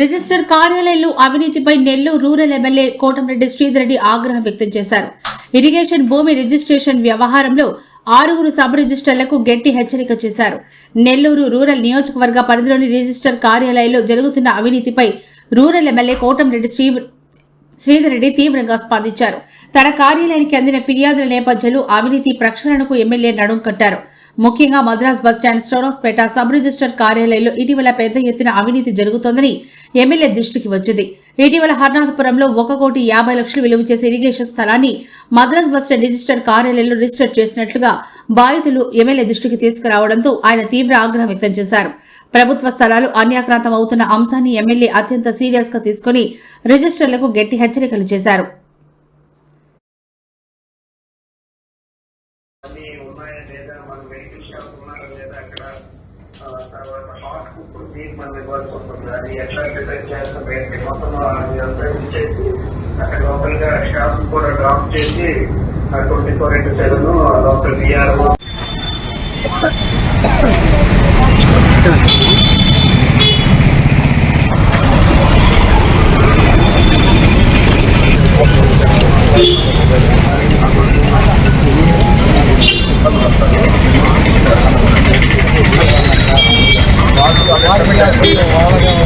Register కార్యాలయంలో అవినీతిపై Nellore rural MLA Kotamreddy Sridhar Reddy ఆగ్రహం వ్యక్తం చేశారు. ఇరిగేషన్ భూమి రిజిస్ట్రేషన్ వ్యవహారంలో ఆరుగురు సబ్ రిజిస్టర్లకు గట్టి హెచ్చరిక చేశారు. నెల్లూరు రూరల్ నియోజకవర్గ పరిధిలోని రిజిస్టర్ కార్యాలయంలో జరుగుతున్న అవినీతిపై రూరల్ ఎమ్మెల్యే కోటంరెడ్డి శ్రీ శ్రీధరెడ్డి తీవ్రంగా స్పందించారు. తన కార్యాలయానికి అందిన ఫిర్యాదుల నేపథ్యంలో అవినీతి ప్రక్షాళనకు ఎమ్మెల్యే నడుం కట్టారు. ముఖ్యంగా మద్రాస్ బస్టాండ్ స్టోరోస్పేట సబ్ రిజిస్టర్ కార్యాలయంలో ఇటీవల పెద్ద ఎత్తున అవినీతి జరుగుతోందని ఎమ్మెల్యే దృష్టికి వచ్చింది. ఇటీవల హర్నాథపురంలో ఒక కోటి యాభై లక్షలు విలువ చేసే ఇరిగేషన్ స్థలాన్ని మద్రాస్ బస్టాండ్ రిజిస్టర్ కార్యాలయంలో రిజిస్టర్ చేసినట్లుగా బాధితులు ఎమ్మెల్యే దృష్టికి తీసుకురావడంతో ఆయన తీవ్ర ఆగ్రహం వ్యక్తం చేశారు. ప్రభుత్వ స్థలాలు అన్యాక్రాంతం అవుతున్న అంశాన్ని ఎమ్మెల్యే అత్యంత సీరియస్గా తీసుకుని రిజిస్టర్లకు గట్టి హెచ్చరికలు చేశారు. అన్ని ఉన్నాయా లేదా? మన మెడికల్ షాప్ ఉన్నారా లేదా అక్కడ? తర్వాత హాట్ కుక్ మీకు మనం ఇవ్వాల్సి ఉంటుంది అది ఎట్లా ప్రిపేర్ చేస్తాం ఏంటి? మొత్తం అంతా ఇచ్చేసి అక్కడ లోకల్గా షాప్ కూడా డ్రాప్ చేసి twenty four into seven local VRO வாடிக்கையாளர்கள் வாழ